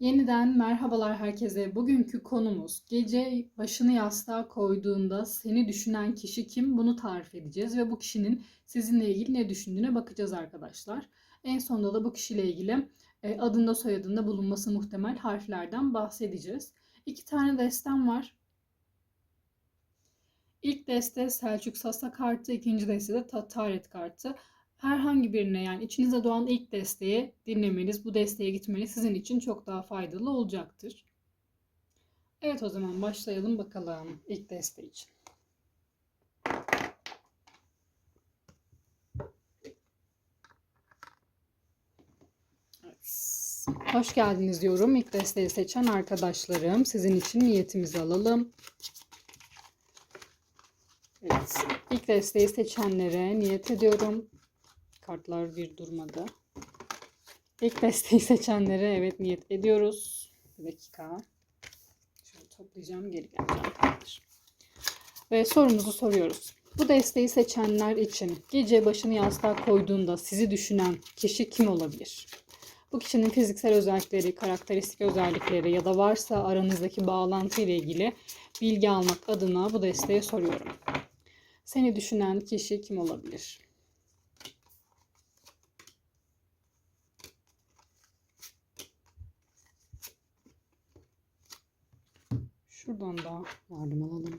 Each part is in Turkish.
Yeniden merhabalar herkese. Bugünkü konumuz gece başını yastığa koyduğunda seni düşünen kişi kim? Bunu tarif edeceğiz ve bu kişinin sizinle ilgili ne düşündüğüne bakacağız arkadaşlar. En sonunda da bu kişiyle ilgili e, adında soyadında bulunması muhtemel harflerden bahsedeceğiz. İki tane destem var. İlk deste Selçuk Sasa kartı, ikinci deste de Taret kartı herhangi birine yani içinize doğan ilk desteği dinlemeniz, bu desteğe gitmeniz sizin için çok daha faydalı olacaktır. Evet o zaman başlayalım bakalım ilk deste için. Hoş geldiniz diyorum. İlk desteği seçen arkadaşlarım. Sizin için niyetimizi alalım. Evet. İlk desteği seçenlere niyet ediyorum. Kartlar bir durmadı. İlk desteği seçenlere evet niyet ediyoruz. Bir dakika. Şöyle toplayacağım geri geleceğim. Ve sorumuzu soruyoruz. Bu desteği seçenler için gece başını yastığa koyduğunda sizi düşünen kişi kim olabilir? Bu kişinin fiziksel özellikleri, karakteristik özellikleri ya da varsa aranızdaki bağlantı ile ilgili bilgi almak adına bu desteği soruyorum. Seni düşünen kişi kim olabilir? Şuradan da yardım alalım.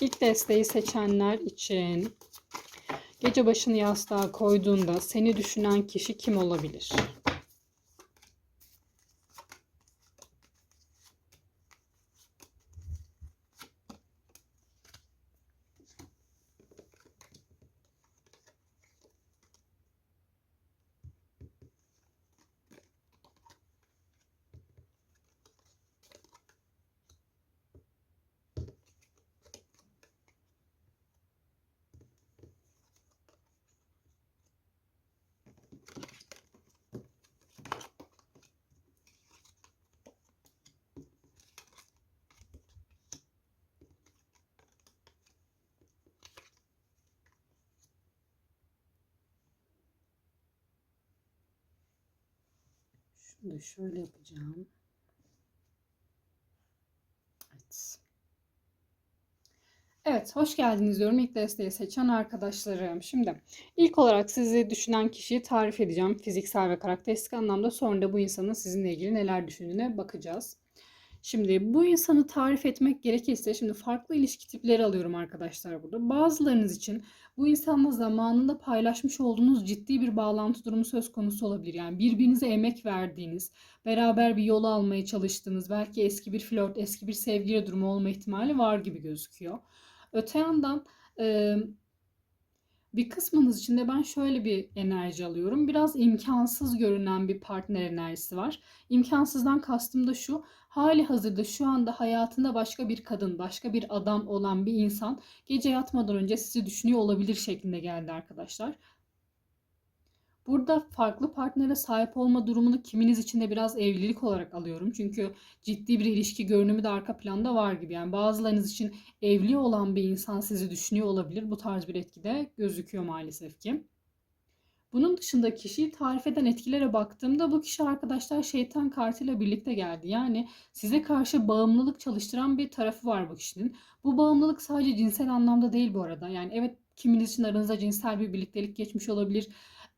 İlk desteği seçenler için gece başını yastığa koyduğunda seni düşünen kişi kim olabilir? Şunu da şöyle yapacağım. Evet. Evet, hoş geldiniz diyorum ilk desteği seçen arkadaşlarım. Şimdi ilk olarak sizi düşünen kişiyi tarif edeceğim fiziksel ve karakteristik anlamda. Sonra da bu insanın sizinle ilgili neler düşündüğüne bakacağız. Şimdi bu insanı tarif etmek gerekirse şimdi farklı ilişki tipleri alıyorum arkadaşlar burada. Bazılarınız için bu insanla zamanında paylaşmış olduğunuz ciddi bir bağlantı durumu söz konusu olabilir. Yani birbirinize emek verdiğiniz, beraber bir yolu almaya çalıştığınız, belki eski bir flört, eski bir sevgili durumu olma ihtimali var gibi gözüküyor. Öte yandan bir kısmınız için de ben şöyle bir enerji alıyorum. Biraz imkansız görünen bir partner enerjisi var. İmkansızdan kastım da şu. Hali hazırda şu anda hayatında başka bir kadın, başka bir adam olan bir insan gece yatmadan önce sizi düşünüyor olabilir şeklinde geldi arkadaşlar. Burada farklı partnere sahip olma durumunu kiminiz için de biraz evlilik olarak alıyorum. Çünkü ciddi bir ilişki görünümü de arka planda var gibi. Yani bazılarınız için evli olan bir insan sizi düşünüyor olabilir. Bu tarz bir etkide gözüküyor maalesef ki. Bunun dışında kişiyi tarif eden etkilere baktığımda bu kişi arkadaşlar şeytan kartıyla birlikte geldi. Yani size karşı bağımlılık çalıştıran bir tarafı var bu kişinin. Bu bağımlılık sadece cinsel anlamda değil bu arada. Yani evet kiminiz için aranızda cinsel bir birliktelik geçmiş olabilir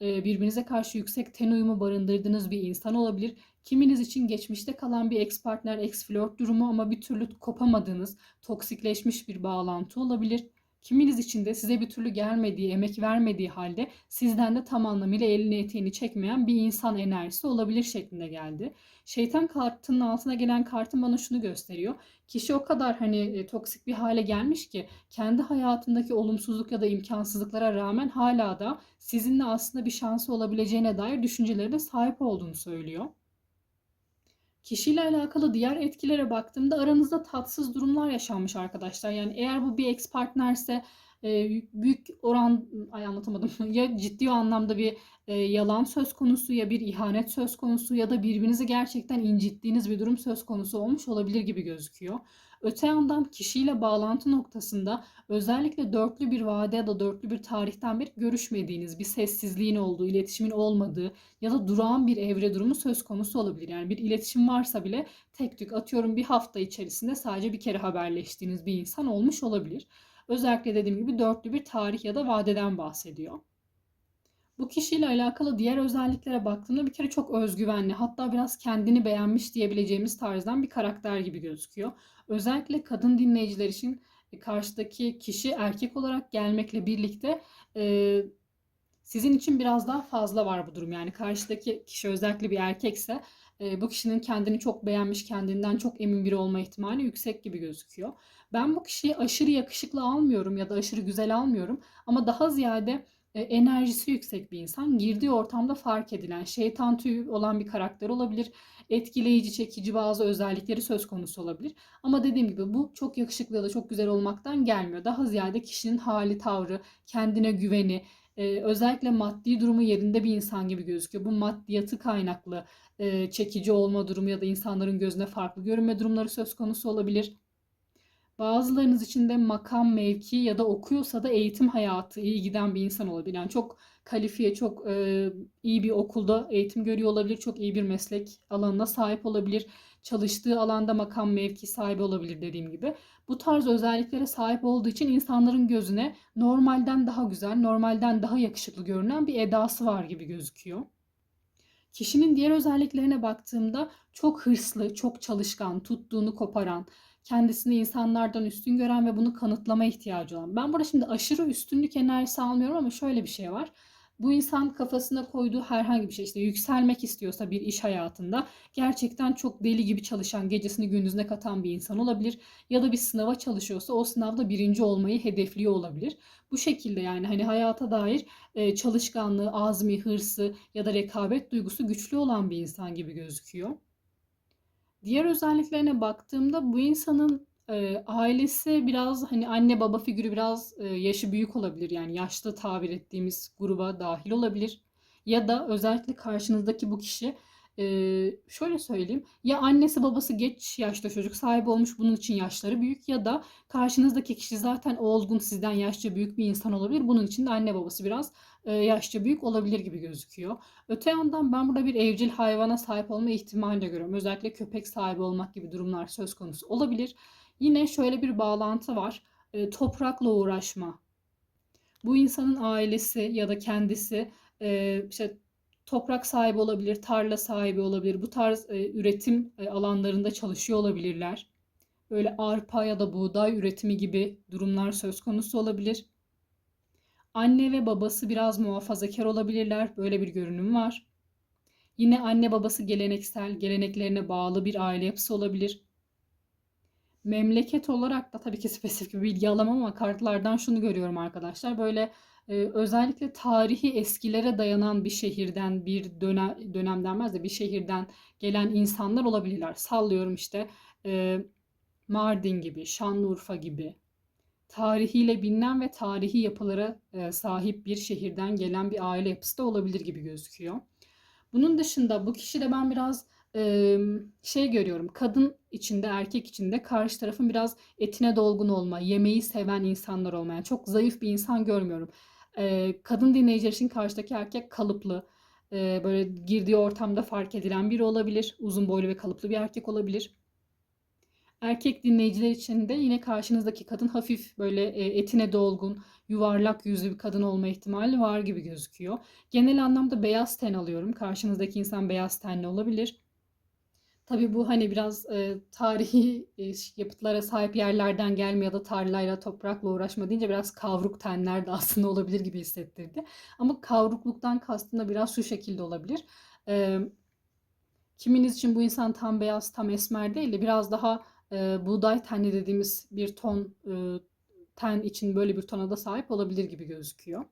birbirinize karşı yüksek ten uyumu barındırdığınız bir insan olabilir. Kiminiz için geçmişte kalan bir ex partner, ex flört durumu ama bir türlü kopamadığınız, toksikleşmiş bir bağlantı olabilir. Kiminiz için de size bir türlü gelmediği, emek vermediği halde sizden de tam anlamıyla elini eteğini çekmeyen bir insan enerjisi olabilir şeklinde geldi. Şeytan kartının altına gelen kartın bana şunu gösteriyor. Kişi o kadar hani e, toksik bir hale gelmiş ki kendi hayatındaki olumsuzluk ya da imkansızlıklara rağmen hala da sizinle aslında bir şansı olabileceğine dair düşüncelere de sahip olduğunu söylüyor. Kişiyle alakalı diğer etkilere baktığımda aranızda tatsız durumlar yaşanmış arkadaşlar. Yani eğer bu bir ex partnerse e, büyük oran ay anlatamadım ya ciddi anlamda bir e, yalan söz konusu ya bir ihanet söz konusu ya da birbirinizi gerçekten incittiğiniz bir durum söz konusu olmuş olabilir gibi gözüküyor. Öte yandan kişiyle bağlantı noktasında özellikle dörtlü bir vade ya da dörtlü bir tarihten beri görüşmediğiniz, bir sessizliğin olduğu, iletişimin olmadığı ya da durağan bir evre durumu söz konusu olabilir. Yani bir iletişim varsa bile tek tük atıyorum bir hafta içerisinde sadece bir kere haberleştiğiniz bir insan olmuş olabilir. Özellikle dediğim gibi dörtlü bir tarih ya da vadeden bahsediyor. Bu kişiyle alakalı diğer özelliklere baktığımda bir kere çok özgüvenli, hatta biraz kendini beğenmiş diyebileceğimiz tarzdan bir karakter gibi gözüküyor. Özellikle kadın dinleyiciler için e, karşıdaki kişi erkek olarak gelmekle birlikte e, sizin için biraz daha fazla var bu durum. Yani karşıdaki kişi özellikle bir erkekse e, bu kişinin kendini çok beğenmiş, kendinden çok emin biri olma ihtimali yüksek gibi gözüküyor. Ben bu kişiyi aşırı yakışıklı almıyorum ya da aşırı güzel almıyorum ama daha ziyade enerjisi yüksek bir insan. Girdiği ortamda fark edilen, şeytan tüyü olan bir karakter olabilir. Etkileyici, çekici bazı özellikleri söz konusu olabilir. Ama dediğim gibi bu çok yakışıklı ya da çok güzel olmaktan gelmiyor. Daha ziyade kişinin hali, tavrı, kendine güveni, e, özellikle maddi durumu yerinde bir insan gibi gözüküyor. Bu maddiyatı kaynaklı e, çekici olma durumu ya da insanların gözüne farklı görünme durumları söz konusu olabilir. Bazılarınız için de makam, mevki ya da okuyorsa da eğitim hayatı iyi giden bir insan olabilir. Yani çok kalifiye, çok e, iyi bir okulda eğitim görüyor olabilir. Çok iyi bir meslek alanına sahip olabilir. Çalıştığı alanda makam, mevki sahibi olabilir dediğim gibi. Bu tarz özelliklere sahip olduğu için insanların gözüne normalden daha güzel, normalden daha yakışıklı görünen bir edası var gibi gözüküyor. Kişinin diğer özelliklerine baktığımda çok hırslı, çok çalışkan, tuttuğunu koparan, kendisini insanlardan üstün gören ve bunu kanıtlama ihtiyacı olan. Ben burada şimdi aşırı üstünlük enerjisi almıyorum ama şöyle bir şey var. Bu insan kafasına koyduğu herhangi bir şey işte yükselmek istiyorsa bir iş hayatında gerçekten çok deli gibi çalışan, gecesini gündüzüne katan bir insan olabilir. Ya da bir sınava çalışıyorsa o sınavda birinci olmayı hedefliyor olabilir. Bu şekilde yani hani hayata dair çalışkanlığı, azmi, hırsı ya da rekabet duygusu güçlü olan bir insan gibi gözüküyor. Diğer özelliklerine baktığımda bu insanın e, ailesi biraz hani anne baba figürü biraz e, yaşı büyük olabilir. Yani yaşlı tabir ettiğimiz gruba dahil olabilir. Ya da özellikle karşınızdaki bu kişi e, şöyle söyleyeyim. Ya annesi babası geç yaşta çocuk sahibi olmuş bunun için yaşları büyük ya da karşınızdaki kişi zaten olgun sizden yaşça büyük bir insan olabilir. Bunun için de anne babası biraz yaşça büyük olabilir gibi gözüküyor. Öte yandan ben burada bir evcil hayvana sahip olma ihtimali de görüyorum. Özellikle köpek sahibi olmak gibi durumlar söz konusu olabilir. Yine şöyle bir bağlantı var. E, toprakla uğraşma. Bu insanın ailesi ya da kendisi e, işte toprak sahibi olabilir, tarla sahibi olabilir. Bu tarz üretim alanlarında çalışıyor olabilirler. Böyle arpa ya da buğday üretimi gibi durumlar söz konusu olabilir. Anne ve babası biraz muhafazakar olabilirler. Böyle bir görünüm var. Yine anne babası geleneksel, geleneklerine bağlı bir aile yapısı olabilir. Memleket olarak da tabii ki spesifik bir bilgi alamam ama kartlardan şunu görüyorum arkadaşlar. Böyle e, özellikle tarihi eskilere dayanan bir şehirden, bir dönem, dönem denmez de bir şehirden gelen insanlar olabilirler. Sallıyorum işte e, Mardin gibi, Şanlıurfa gibi, tarihiyle bilinen ve tarihi yapılara e, sahip bir şehirden gelen bir aile yapısı da olabilir gibi gözüküyor. Bunun dışında bu kişide ben biraz e, şey görüyorum. Kadın içinde, erkek içinde karşı tarafın biraz etine dolgun olma, yemeği seven insanlar olmayan, çok zayıf bir insan görmüyorum. E, kadın dinleyiciler için karşıdaki erkek kalıplı, böyle girdiği ortamda fark edilen biri olabilir. Uzun boylu ve kalıplı bir erkek olabilir. Erkek dinleyiciler için de yine karşınızdaki kadın hafif böyle e, etine dolgun, yuvarlak yüzlü bir kadın olma ihtimali var gibi gözüküyor. Genel anlamda beyaz ten alıyorum. Karşınızdaki insan beyaz tenli olabilir. Tabii bu hani biraz e, tarihi e, yapıtlara sahip yerlerden gelme ya da tarlayla, toprakla uğraşma deyince biraz kavruk tenler de aslında olabilir gibi hissettirdi. Ama kavrukluktan kastım da biraz şu şekilde olabilir. E, kiminiz için bu insan tam beyaz, tam esmer değil de biraz daha e, buğday tenli dediğimiz bir ton e, ten için böyle bir tona da sahip olabilir gibi gözüküyor.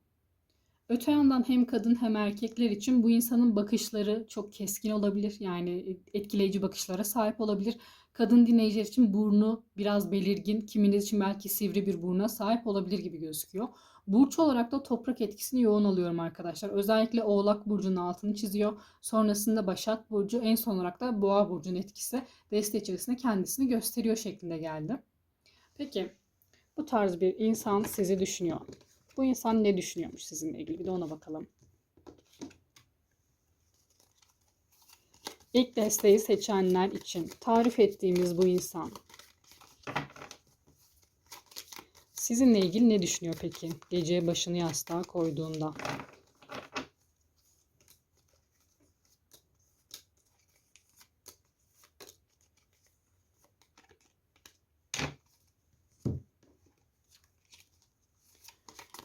Öte yandan hem kadın hem erkekler için bu insanın bakışları çok keskin olabilir. Yani etkileyici bakışlara sahip olabilir. Kadın dinleyiciler için burnu biraz belirgin, kiminiz için belki sivri bir buruna sahip olabilir gibi gözüküyor. Burç olarak da toprak etkisini yoğun alıyorum arkadaşlar. Özellikle Oğlak Burcu'nun altını çiziyor. Sonrasında Başak Burcu, en son olarak da Boğa Burcu'nun etkisi deste içerisinde kendisini gösteriyor şeklinde geldi. Peki bu tarz bir insan sizi düşünüyor. Bu insan ne düşünüyormuş sizinle ilgili? Bir de ona bakalım. İlk desteği seçenler için tarif ettiğimiz bu insan sizinle ilgili ne düşünüyor peki? Gece başını yastığa koyduğunda.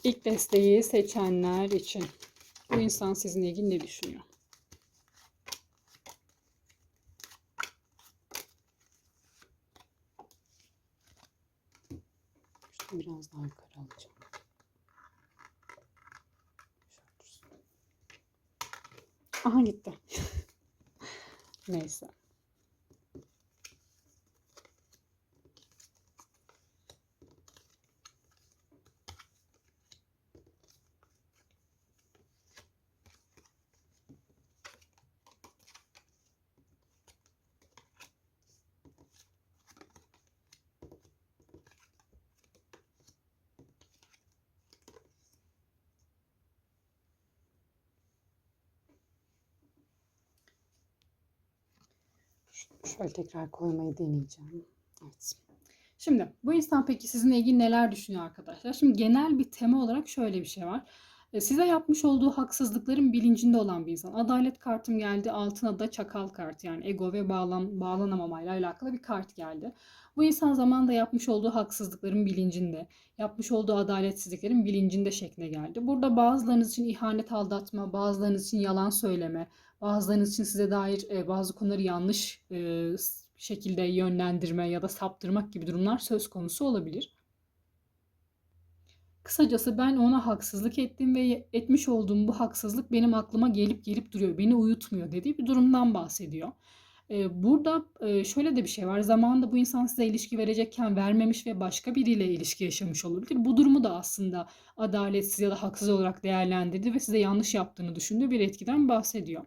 İlk desteği seçenler için bu insan sizinle ilgili ne düşünüyor? Şunu biraz daha yukarı alacağım. Şöyle dursun. Aha gitti. Neyse. Şöyle tekrar koymayı deneyeceğim. Evet. Şimdi bu insan peki sizinle ilgili neler düşünüyor arkadaşlar? Şimdi genel bir tema olarak şöyle bir şey var. E, Size yapmış olduğu haksızlıkların bilincinde olan bir insan. Adalet kartım geldi. Altına da çakal kartı yani ego ve bağlan, bağlanamamayla alakalı bir kart geldi. Bu insan zamanında yapmış olduğu haksızlıkların bilincinde, yapmış olduğu adaletsizliklerin bilincinde şekline geldi. Burada bazılarınız için ihanet aldatma, bazılarınız için yalan söyleme, bazılarınız için size dair e, bazı konuları yanlış e, şekilde yönlendirme ya da saptırmak gibi durumlar söz konusu olabilir. Kısacası ben ona haksızlık ettim ve etmiş olduğum bu haksızlık benim aklıma gelip gelip duruyor. Beni uyutmuyor dediği bir durumdan bahsediyor. Ee, Burada e, şöyle de bir şey var. Zamanında bu insan size ilişki verecekken vermemiş ve başka biriyle ilişki yaşamış olabilir. Bu durumu da aslında adaletsiz ya da haksız olarak değerlendirdi ve size yanlış yaptığını düşündüğü bir etkiden bahsediyor.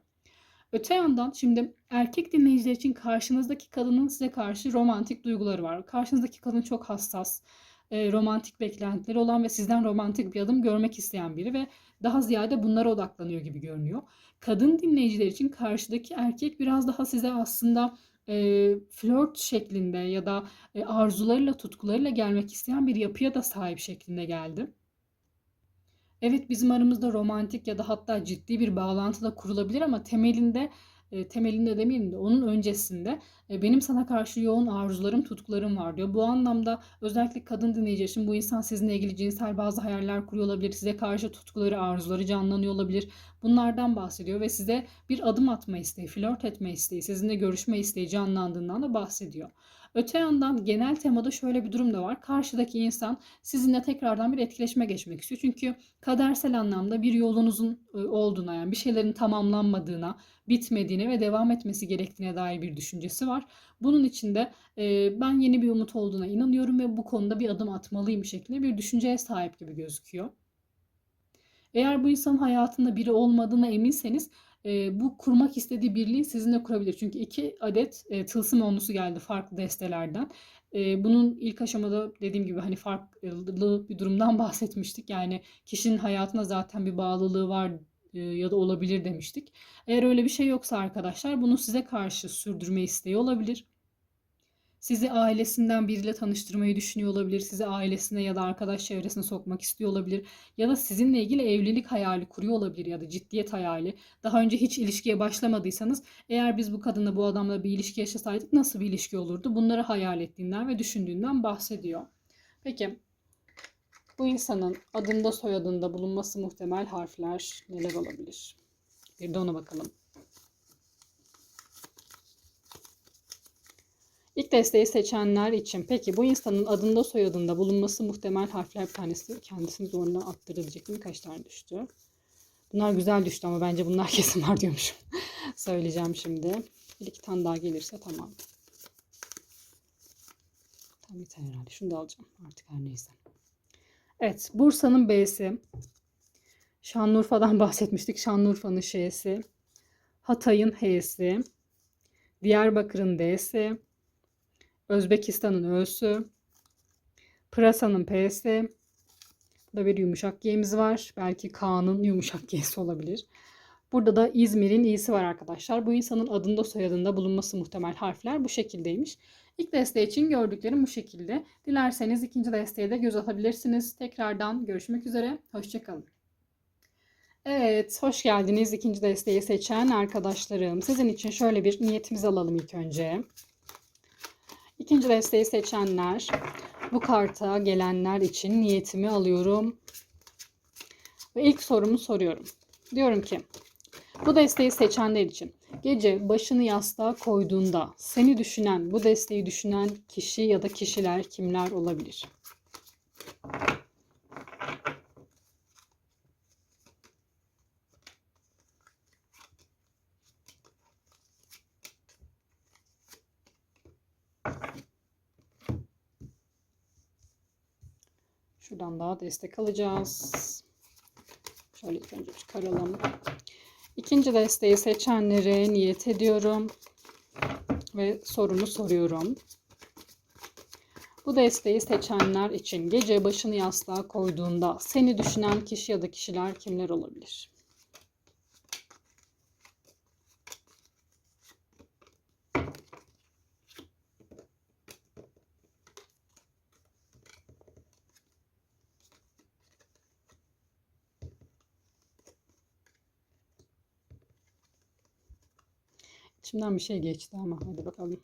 Öte yandan şimdi erkek dinleyiciler için karşınızdaki kadının size karşı romantik duyguları var. Karşınızdaki kadın çok hassas, e, romantik beklentileri olan ve sizden romantik bir adım görmek isteyen biri ve daha ziyade bunlara odaklanıyor gibi görünüyor. Kadın dinleyiciler için karşıdaki erkek biraz daha size aslında e, flört şeklinde ya da e, arzularıyla, tutkularıyla gelmek isteyen bir yapıya da sahip şeklinde geldi. Evet bizim aramızda romantik ya da hatta ciddi bir bağlantı da kurulabilir ama temelinde e, temelinde demeyeyim de onun öncesinde e, benim sana karşı yoğun arzularım, tutkularım var diyor. Bu anlamda özellikle kadın dinleyici için bu insan sizinle ilgili cinsel bazı hayaller kuruyor olabilir. Size karşı tutkuları, arzuları canlanıyor olabilir. Bunlardan bahsediyor ve size bir adım atma isteği, flört etme isteği, sizinle görüşme isteği canlandığından da bahsediyor. Öte yandan genel temada şöyle bir durum da var. Karşıdaki insan sizinle tekrardan bir etkileşime geçmek istiyor. Çünkü kadersel anlamda bir yolunuzun e, olduğuna yani bir şeylerin tamamlanmadığına, bitmediğine ve devam etmesi gerektiğine dair bir düşüncesi var. Bunun için de e, ben yeni bir umut olduğuna inanıyorum ve bu konuda bir adım atmalıyım şeklinde bir düşünceye sahip gibi gözüküyor. Eğer bu insanın hayatında biri olmadığına eminseniz e, bu kurmak istediği birliği sizinle kurabilir. Çünkü iki adet e, tılsım onlusu geldi farklı destelerden. E, bunun ilk aşamada dediğim gibi hani farklı bir durumdan bahsetmiştik. Yani kişinin hayatına zaten bir bağlılığı var ya da olabilir demiştik. Eğer öyle bir şey yoksa arkadaşlar bunu size karşı sürdürme isteği olabilir. Sizi ailesinden biriyle tanıştırmayı düşünüyor olabilir. Sizi ailesine ya da arkadaş çevresine sokmak istiyor olabilir. Ya da sizinle ilgili evlilik hayali kuruyor olabilir ya da ciddiyet hayali. Daha önce hiç ilişkiye başlamadıysanız eğer biz bu kadınla bu adamla bir ilişki yaşasaydık nasıl bir ilişki olurdu? Bunları hayal ettiğinden ve düşündüğünden bahsediyor. Peki bu insanın adında soyadında bulunması muhtemel harfler neler olabilir? Bir de ona bakalım. İlk desteği seçenler için peki bu insanın adında soyadında bulunması muhtemel harfler bir tanesi kendisini zoruna attırılacak mı? Kaç tane düştü? Bunlar güzel düştü ama bence bunlar kesin var diyormuşum. Söyleyeceğim şimdi. Bir iki tane daha gelirse tamam. Tamam yeter herhalde. Şunu da alacağım artık her neyse. Evet Bursa'nın B'si. Şanlıurfa'dan bahsetmiştik. Şanlıurfa'nın Ş'si. Hatay'ın H'si. Diyarbakır'ın D'si. Özbekistan'ın Ö'sü. Pırasa'nın P'si. Burada bir yumuşak G'miz var. Belki K'nın yumuşak G'si olabilir. Burada da İzmir'in i'si var arkadaşlar. Bu insanın adında soyadında bulunması muhtemel harfler bu şekildeymiş. İlk desteği için gördüklerim bu şekilde. Dilerseniz ikinci desteğe de göz atabilirsiniz. Tekrardan görüşmek üzere. Hoşçakalın. Evet, hoş geldiniz ikinci desteği seçen arkadaşlarım. Sizin için şöyle bir niyetimizi alalım ilk önce. İkinci desteği seçenler, bu karta gelenler için niyetimi alıyorum. Ve ilk sorumu soruyorum. Diyorum ki, bu desteği seçenler için gece başını yastığa koyduğunda seni düşünen, bu desteği düşünen kişi ya da kişiler kimler olabilir? Şuradan daha destek alacağız. Şöyle ilk önce çıkaralım. İkinci desteği seçenlere niyet ediyorum. Ve sorumu soruyorum. Bu desteği seçenler için gece başını yastığa koyduğunda seni düşünen kişi ya da kişiler kimler olabilir? İçimden bir şey geçti ama hadi bakalım.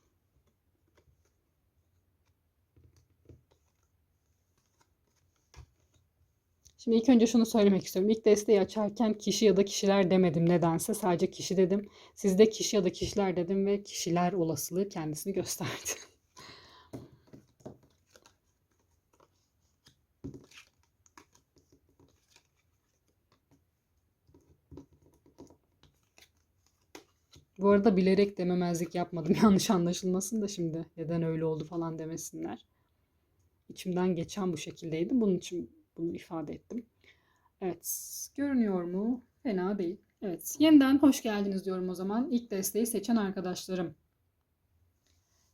Şimdi ilk önce şunu söylemek istiyorum. İlk desteği açarken kişi ya da kişiler demedim nedense. Sadece kişi dedim. Sizde kişi ya da kişiler dedim ve kişiler olasılığı kendisini gösterdi. Bu arada bilerek dememezlik yapmadım. Yanlış anlaşılmasın da şimdi neden öyle oldu falan demesinler. İçimden geçen bu şekildeydi. Bunun için bunu ifade ettim. Evet. Görünüyor mu? Fena değil. Evet. Yeniden hoş geldiniz diyorum o zaman. İlk desteği seçen arkadaşlarım.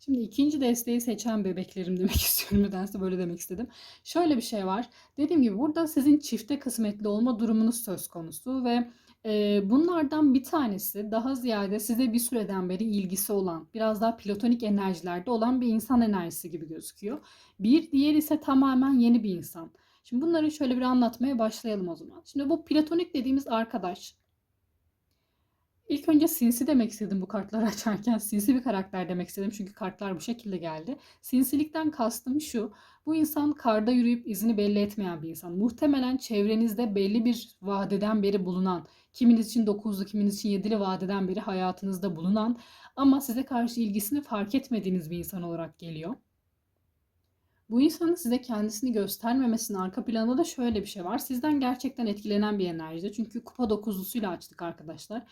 Şimdi ikinci desteği seçen bebeklerim demek istiyorum. Nedense böyle demek istedim. Şöyle bir şey var. Dediğim gibi burada sizin çifte kısmetli olma durumunuz söz konusu ve e, bunlardan bir tanesi daha ziyade size bir süreden beri ilgisi olan, biraz daha platonik enerjilerde olan bir insan enerjisi gibi gözüküyor. Bir diğer ise tamamen yeni bir insan. Şimdi bunları şöyle bir anlatmaya başlayalım o zaman. Şimdi bu platonik dediğimiz arkadaş İlk önce sinsi demek istedim bu kartları açarken. Sinsi bir karakter demek istedim çünkü kartlar bu şekilde geldi. Sinsilikten kastım şu. Bu insan karda yürüyüp izini belli etmeyen bir insan. Muhtemelen çevrenizde belli bir vadeden beri bulunan, kiminiz için 9'lu, kiminiz için 7'li vadeden beri hayatınızda bulunan ama size karşı ilgisini fark etmediğiniz bir insan olarak geliyor. Bu insanın size kendisini göstermemesinin arka planında da şöyle bir şey var. Sizden gerçekten etkilenen bir enerjide. Çünkü kupa dokuzlusuyla açtık arkadaşlar.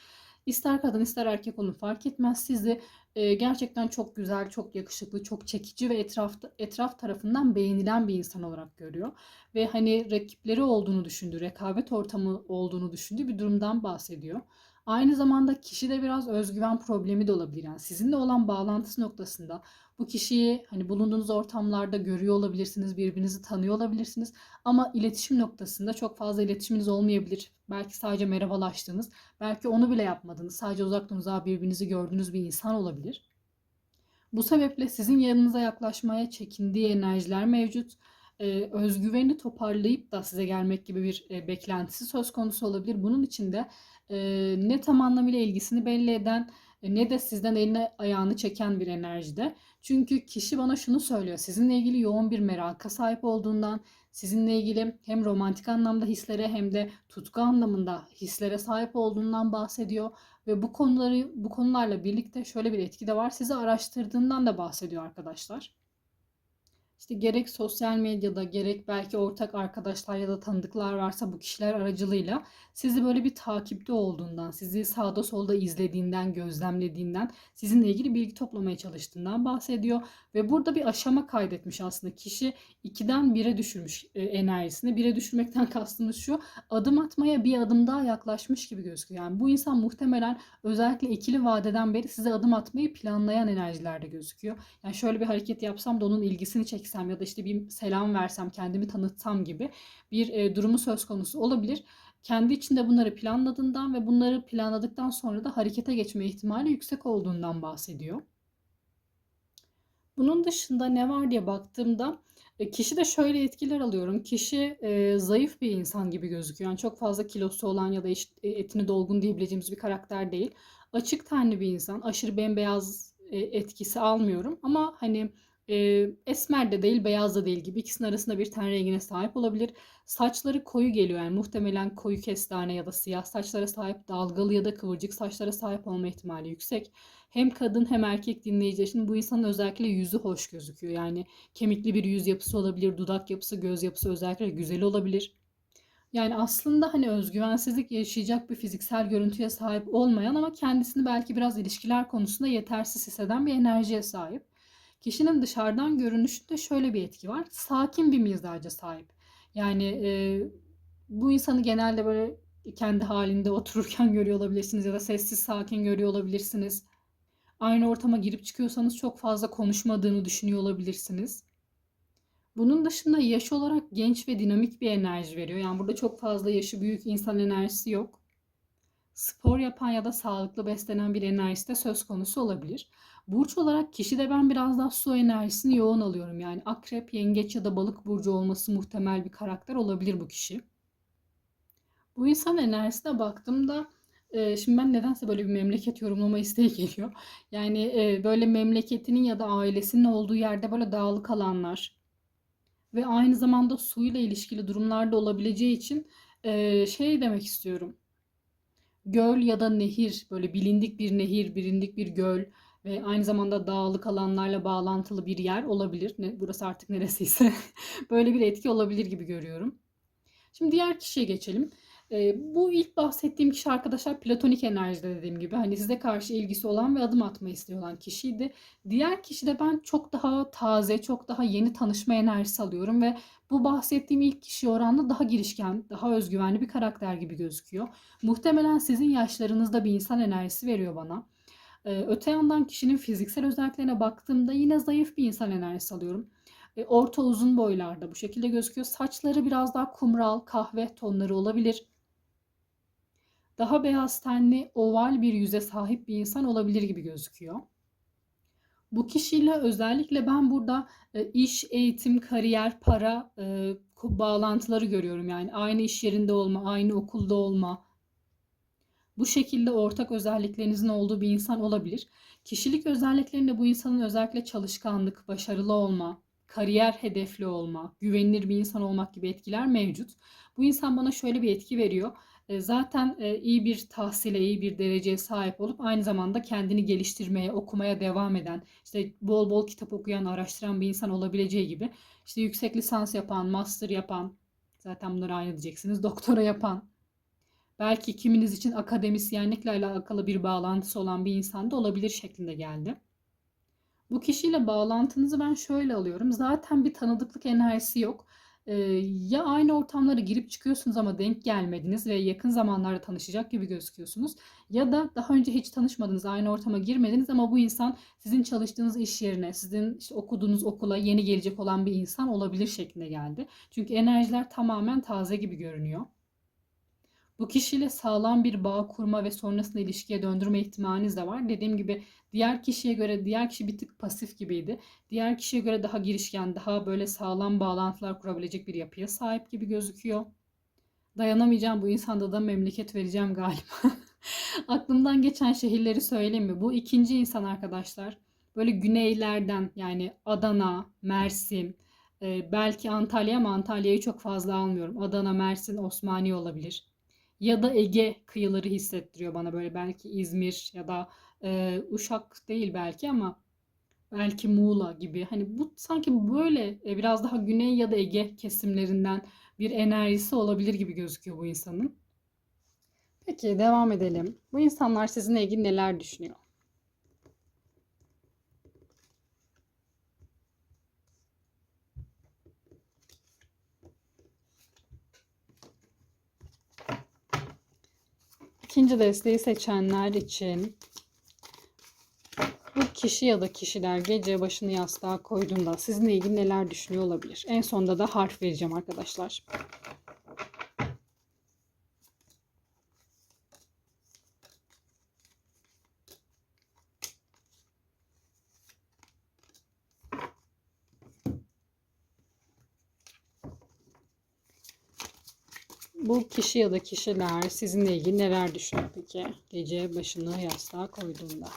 İster kadın ister erkek olun fark etmez. Sizi e, gerçekten çok güzel, çok yakışıklı, çok çekici ve etrafta, etraf tarafından beğenilen bir insan olarak görüyor. Ve hani rakipleri olduğunu düşündüğü, rekabet ortamı olduğunu düşündüğü bir durumdan bahsediyor. Aynı zamanda kişi de biraz özgüven problemi de olabilir. Yani sizinle olan bağlantısı noktasında bu kişiyi hani bulunduğunuz ortamlarda görüyor olabilirsiniz, birbirinizi tanıyor olabilirsiniz. Ama iletişim noktasında çok fazla iletişiminiz olmayabilir. Belki sadece merhabalaştığınız, belki onu bile yapmadınız. Sadece uzaktan uzağa birbirinizi gördüğünüz bir insan olabilir. Bu sebeple sizin yanınıza yaklaşmaya çekindiği enerjiler mevcut. Ee, özgüveni toparlayıp da size gelmek gibi bir e, beklentisi söz konusu olabilir. Bunun için de e, ne tam anlamıyla ilgisini belli eden e, ne de sizden eline ayağını çeken bir enerjide. Çünkü kişi bana şunu söylüyor. Sizinle ilgili yoğun bir meraka sahip olduğundan, sizinle ilgili hem romantik anlamda hislere hem de tutku anlamında hislere sahip olduğundan bahsediyor ve bu konuları bu konularla birlikte şöyle bir etki de var. Sizi araştırdığından da bahsediyor arkadaşlar. İşte gerek sosyal medyada gerek belki ortak arkadaşlar ya da tanıdıklar varsa bu kişiler aracılığıyla sizi böyle bir takipte olduğundan, sizi sağda solda izlediğinden, gözlemlediğinden, sizinle ilgili bilgi toplamaya çalıştığından bahsediyor. Ve burada bir aşama kaydetmiş aslında. Kişi 2'den 1'e düşürmüş e, enerjisini. 1'e düşürmekten kastımız şu. Adım atmaya bir adım daha yaklaşmış gibi gözüküyor. Yani bu insan muhtemelen özellikle ikili vadeden beri size adım atmayı planlayan enerjilerde gözüküyor. Yani şöyle bir hareket yapsam da onun ilgisini çeksem ya da işte bir selam versem, kendimi tanıtsam gibi bir e, durumu söz konusu olabilir. Kendi içinde bunları planladığından ve bunları planladıktan sonra da harekete geçme ihtimali yüksek olduğundan bahsediyor. Bunun dışında ne var diye baktığımda e, kişi de şöyle etkiler alıyorum. Kişi e, zayıf bir insan gibi gözüküyor. Yani çok fazla kilosu olan ya da işte etini dolgun diyebileceğimiz bir karakter değil. Açık tenli bir insan. Aşırı bembeyaz e, etkisi almıyorum. Ama hani e, esmer de değil, beyaz da değil gibi ikisinin arasında bir ten rengine sahip olabilir. Saçları koyu geliyor yani muhtemelen koyu kestane ya da siyah saçlara sahip, dalgalı ya da kıvırcık saçlara sahip olma ihtimali yüksek. Hem kadın hem erkek dinleyici için bu insanın özellikle yüzü hoş gözüküyor. Yani kemikli bir yüz yapısı olabilir, dudak yapısı, göz yapısı özellikle güzel olabilir. Yani aslında hani özgüvensizlik yaşayacak bir fiziksel görüntüye sahip olmayan ama kendisini belki biraz ilişkiler konusunda yetersiz hisseden bir enerjiye sahip. Kişinin dışarıdan görünüşünde şöyle bir etki var. Sakin bir mizaca sahip. Yani e, bu insanı genelde böyle kendi halinde otururken görüyor olabilirsiniz ya da sessiz sakin görüyor olabilirsiniz. Aynı ortama girip çıkıyorsanız çok fazla konuşmadığını düşünüyor olabilirsiniz. Bunun dışında yaş olarak genç ve dinamik bir enerji veriyor. Yani burada çok fazla yaşı büyük insan enerjisi yok. Spor yapan ya da sağlıklı beslenen bir enerjisi de söz konusu olabilir. Burç olarak kişide ben biraz daha su enerjisini yoğun alıyorum. Yani akrep, yengeç ya da balık burcu olması muhtemel bir karakter olabilir bu kişi. Bu insan enerjisine baktığımda e, şimdi ben nedense böyle bir memleket yorumlama isteği geliyor. Yani e, böyle memleketinin ya da ailesinin olduğu yerde böyle dağlık alanlar ve aynı zamanda suyla ilişkili durumlarda olabileceği için e, şey demek istiyorum. Göl ya da nehir böyle bilindik bir nehir, bilindik bir göl ve aynı zamanda dağlık alanlarla bağlantılı bir yer olabilir. Ne, burası artık neresiyse böyle bir etki olabilir gibi görüyorum. Şimdi diğer kişiye geçelim. E, bu ilk bahsettiğim kişi arkadaşlar platonik enerjide dediğim gibi hani size karşı ilgisi olan ve adım atma isteği olan kişiydi. Diğer kişi de ben çok daha taze, çok daha yeni tanışma enerjisi alıyorum ve bu bahsettiğim ilk kişi oranla daha girişken, daha özgüvenli bir karakter gibi gözüküyor. Muhtemelen sizin yaşlarınızda bir insan enerjisi veriyor bana. Ee, öte yandan kişinin fiziksel özelliklerine baktığımda yine zayıf bir insan enerjisi alıyorum. Ee, orta uzun boylarda bu şekilde gözüküyor. Saçları biraz daha kumral, kahve tonları olabilir. Daha beyaz tenli, oval bir yüze sahip bir insan olabilir gibi gözüküyor. Bu kişiyle özellikle ben burada e, iş, eğitim, kariyer, para e, bağlantıları görüyorum. Yani aynı iş yerinde olma, aynı okulda olma, bu şekilde ortak özelliklerinizin olduğu bir insan olabilir. Kişilik özelliklerinde bu insanın özellikle çalışkanlık, başarılı olma, kariyer hedefli olma, güvenilir bir insan olmak gibi etkiler mevcut. Bu insan bana şöyle bir etki veriyor. E, zaten e, iyi bir tahsile, iyi bir dereceye sahip olup aynı zamanda kendini geliştirmeye, okumaya devam eden, işte bol bol kitap okuyan, araştıran bir insan olabileceği gibi işte yüksek lisans yapan, master yapan, zaten bunları aynı diyeceksiniz, doktora yapan, belki kiminiz için akademisyenlikle alakalı bir bağlantısı olan bir insan da olabilir şeklinde geldi. Bu kişiyle bağlantınızı ben şöyle alıyorum. Zaten bir tanıdıklık enerjisi yok. Ya aynı ortamlara girip çıkıyorsunuz ama denk gelmediniz ve yakın zamanlarda tanışacak gibi gözüküyorsunuz. Ya da daha önce hiç tanışmadınız, aynı ortama girmediniz ama bu insan sizin çalıştığınız iş yerine, sizin işte okuduğunuz okula yeni gelecek olan bir insan olabilir şeklinde geldi. Çünkü enerjiler tamamen taze gibi görünüyor. Bu kişiyle sağlam bir bağ kurma ve sonrasında ilişkiye döndürme ihtimaliniz de var. Dediğim gibi diğer kişiye göre diğer kişi bir tık pasif gibiydi. Diğer kişiye göre daha girişken, daha böyle sağlam bağlantılar kurabilecek bir yapıya sahip gibi gözüküyor. Dayanamayacağım bu insanda da memleket vereceğim galiba. Aklımdan geçen şehirleri söyleyeyim mi? Bu ikinci insan arkadaşlar. Böyle güneylerden yani Adana, Mersin, e, belki Antalya ama Antalya'yı çok fazla almıyorum. Adana, Mersin, Osmaniye olabilir ya da Ege kıyıları hissettiriyor bana böyle belki İzmir ya da e, Uşak değil belki ama belki Muğla gibi. Hani bu sanki böyle e, biraz daha Güney ya da Ege kesimlerinden bir enerjisi olabilir gibi gözüküyor bu insanın. Peki devam edelim. Bu insanlar sizinle ilgili neler düşünüyor? İkinci desteği seçenler için bu kişi ya da kişiler gece başını yastığa koyduğunda sizinle ilgili neler düşünüyor olabilir? En sonunda da harf vereceğim arkadaşlar. Bu kişi ya da kişiler sizinle ilgili neler düşünüyor peki? Gece başını yastığa koyduğunda.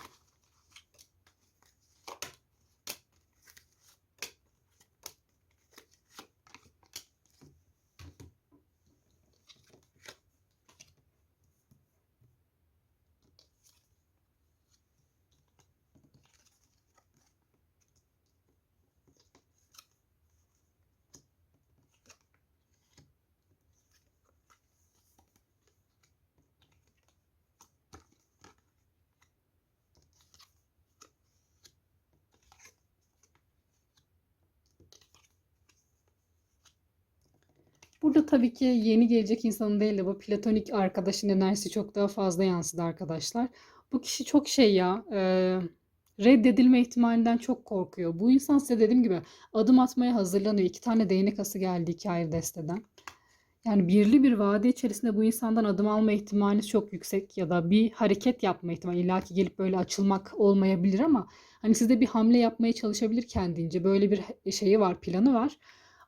Burada tabii ki yeni gelecek insanın değil de bu platonik arkadaşın enerjisi çok daha fazla yansıdı arkadaşlar. Bu kişi çok şey ya, e, reddedilme ihtimalinden çok korkuyor. Bu insan size dediğim gibi adım atmaya hazırlanıyor. İki tane değnek ası geldi ayrı desteden. Yani birli bir vade içerisinde bu insandan adım alma ihtimaliniz çok yüksek ya da bir hareket yapma ihtimali. İlla gelip böyle açılmak olmayabilir ama hani sizde bir hamle yapmaya çalışabilir kendince. Böyle bir şeyi var, planı var.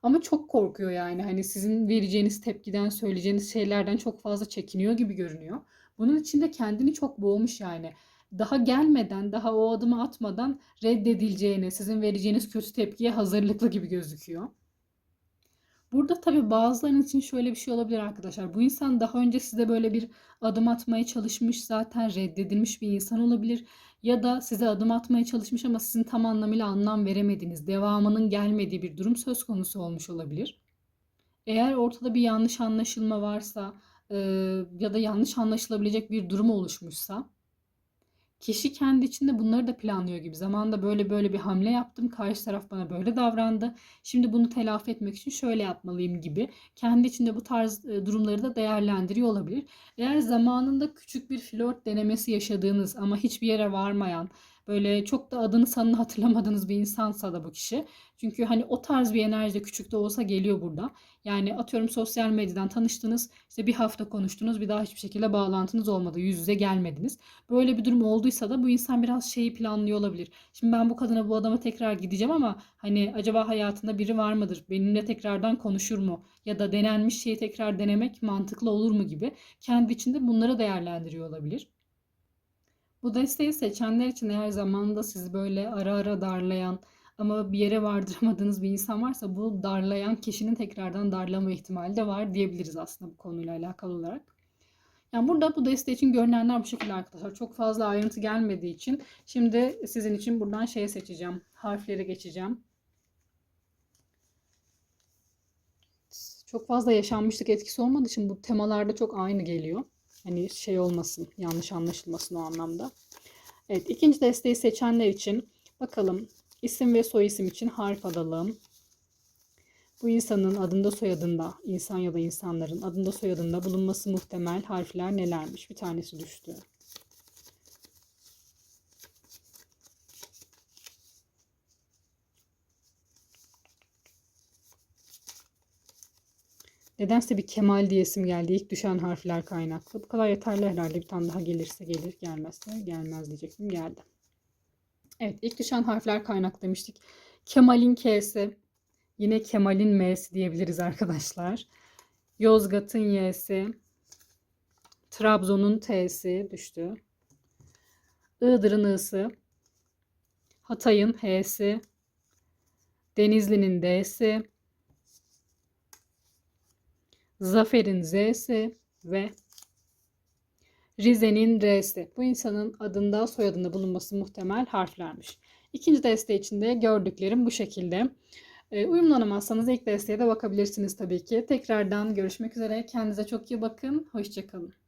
Ama çok korkuyor yani. Hani sizin vereceğiniz tepkiden, söyleyeceğiniz şeylerden çok fazla çekiniyor gibi görünüyor. Bunun için de kendini çok boğmuş yani. Daha gelmeden, daha o adımı atmadan reddedileceğine, sizin vereceğiniz kötü tepkiye hazırlıklı gibi gözüküyor. Burada tabii bazılarının için şöyle bir şey olabilir arkadaşlar. Bu insan daha önce size böyle bir adım atmaya çalışmış, zaten reddedilmiş bir insan olabilir. Ya da size adım atmaya çalışmış ama sizin tam anlamıyla anlam veremediğiniz, devamının gelmediği bir durum söz konusu olmuş olabilir. Eğer ortada bir yanlış anlaşılma varsa ya da yanlış anlaşılabilecek bir durum oluşmuşsa Kişi kendi içinde bunları da planlıyor gibi. Zamanında böyle böyle bir hamle yaptım. Karşı taraf bana böyle davrandı. Şimdi bunu telafi etmek için şöyle yapmalıyım gibi. Kendi içinde bu tarz e, durumları da değerlendiriyor olabilir. Eğer zamanında küçük bir flört denemesi yaşadığınız ama hiçbir yere varmayan böyle çok da adını sanını hatırlamadığınız bir insansa da bu kişi. Çünkü hani o tarz bir enerji de küçük de olsa geliyor burada. Yani atıyorum sosyal medyadan tanıştınız. işte bir hafta konuştunuz. Bir daha hiçbir şekilde bağlantınız olmadı. Yüz yüze gelmediniz. Böyle bir durum olduysa da bu insan biraz şeyi planlıyor olabilir. Şimdi ben bu kadına bu adama tekrar gideceğim ama hani acaba hayatında biri var mıdır? Benimle tekrardan konuşur mu? Ya da denenmiş şeyi tekrar denemek mantıklı olur mu gibi. Kendi içinde bunları değerlendiriyor olabilir. Bu desteği seçenler için eğer zamanında sizi böyle ara ara darlayan ama bir yere vardıramadığınız bir insan varsa bu darlayan kişinin tekrardan darlama ihtimali de var diyebiliriz aslında bu konuyla alakalı olarak. Yani burada bu desteği için görünenler bu şekilde arkadaşlar. Çok fazla ayrıntı gelmediği için şimdi sizin için buradan şeye seçeceğim. Harfleri geçeceğim. Çok fazla yaşanmışlık etkisi olmadığı için bu temalarda çok aynı geliyor. Hani şey olmasın, yanlış anlaşılmasın o anlamda. Evet, ikinci desteği seçenler için bakalım isim ve soy isim için harf alalım. Bu insanın adında soyadında, insan ya da insanların adında soyadında bulunması muhtemel harfler nelermiş? Bir tanesi düştü. Nedense bir Kemal diyesim geldi. İlk düşen harfler kaynaklı. Bu kadar yeterli herhalde. Bir tane daha gelirse gelir. Gelmezse gelmez diyecektim. Geldi. Evet ilk düşen harfler kaynaklı demiştik. Kemal'in K'si. Yine Kemal'in M'si diyebiliriz arkadaşlar. Yozgat'ın Y'si. Trabzon'un T'si düştü. Iğdır'ın I'sı. Hatay'ın H'si. Denizli'nin D'si. Zafer'in Z'si ve Rize'nin R'si. Bu insanın adında soyadında bulunması muhtemel harflermiş. İkinci deste için de gördüklerim bu şekilde. E, uyumlanamazsanız ilk desteğe de bakabilirsiniz tabii ki. Tekrardan görüşmek üzere. Kendinize çok iyi bakın. Hoşçakalın.